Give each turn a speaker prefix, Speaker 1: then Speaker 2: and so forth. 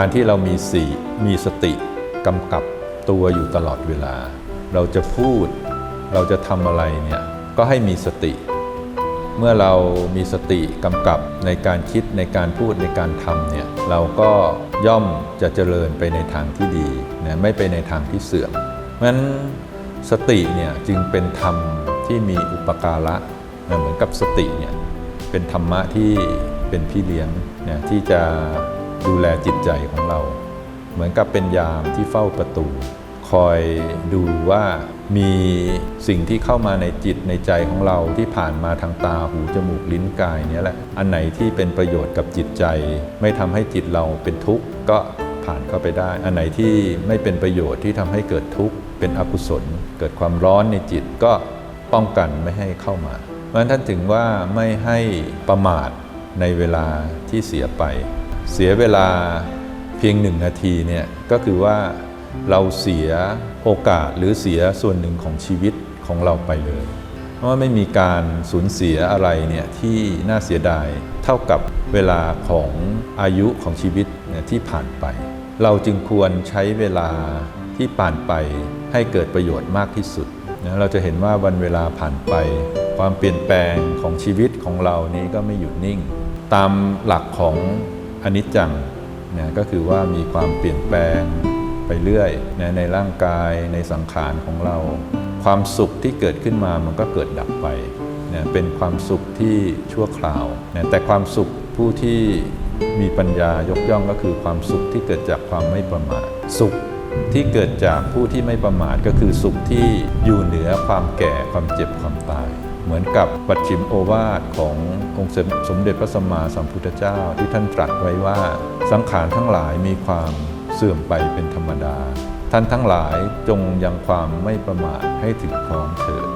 Speaker 1: การที่เรามีสีมีสติกำกับตัวอยู่ตลอดเวลา เราจะพูด เราจะทำอะไรเนี่ยก็ให้มีสติ เมื่อเรามีสติกำกับในการคิดในการพูดในการทำเนี่ยเราก็ย่อมจะเจริญไปในทางที่ดีนะไม่ไปในทางที่เสื่อมเพราะฉะนั้นสติเนี่ยจึงเป็นธรรมที่มีอุปการะนะเหมือนกับสติเนี่ยเป็นธรรมะที่เป็นพี่เลี้ยงนะที่จะ ดูแลจิตใจของเรา เหมือนกับเป็นยามที่เฝ้าประตู คอยดูว่ามีสิ่งที่เข้ามาในจิตในใจของเราที่ผ่านมาทางตาหูจมูกลิ้นกายเนี่ยแหละ อันไหนที่เป็นประโยชน์กับจิตใจ ไม่ทำให้จิตเราเป็นทุกข์ก็ผ่านเข้าไปได้ อันไหนที่ไม่เป็นประโยชน์ที่ทำให้เกิดทุกข์เป็นอกุศล เกิดความร้อนในจิตก็ป้องกันไม่ให้เข้ามาเพราะฉะนั้นท่านถึงว่าไม่ให้ประมาทในเวลาที่เสียไป เสียเวลาเพียงหนึ่งนาทีเนี่ยก็คือว่าเราเสียโอกาสหรือเสียส่วนหนึ่งของชีวิตของเราไปเลย เพราะว่าไม่มีการสูญเสียอะไรเนี่ยที่น่าเสียดายเท่ากับเวลาของอายุของชีวิตเนี่ยที่ผ่านไป เราจึงควรใช้เวลาที่ผ่านไปให้เกิดประโยชน์มากที่สุดนะเราจะเห็นว่าวันเวลาผ่านไป ความเปลี่ยนแปลงของชีวิตของเรานี้ก็ไม่หยุดนิ่ง ตามหลักของ อนิจจังนะก็คือว่ามีความเปลี่ยนแปลงไปเรื่อยนะในร่างกายในสังขารของเรา ความสุขที่เกิดขึ้นมามันก็เกิดดับไปนะเป็นความสุขที่ชั่วคราวนะแต่ความสุขผู้ที่มีปัญญายกย่องก็คือความสุขที่เกิดจากความไม่ประมาทสุขที่เกิดจากผู้ที่ไม่ประมาทก็คือสุขที่อยู่เหนือความแก่ความเจ็บความตาย เหมือนกับปัจฉิมโอวาทขององค์สมเด็จพระสัมมาสัมพุทธเจ้าที่ท่านตรัสไว้ว่าสังขารทั้งหลายมีความเสื่อมไปเป็นธรรมดา ท่านทั้งหลายจงยังความไม่ประมาทให้ถึงพร้อมเถิด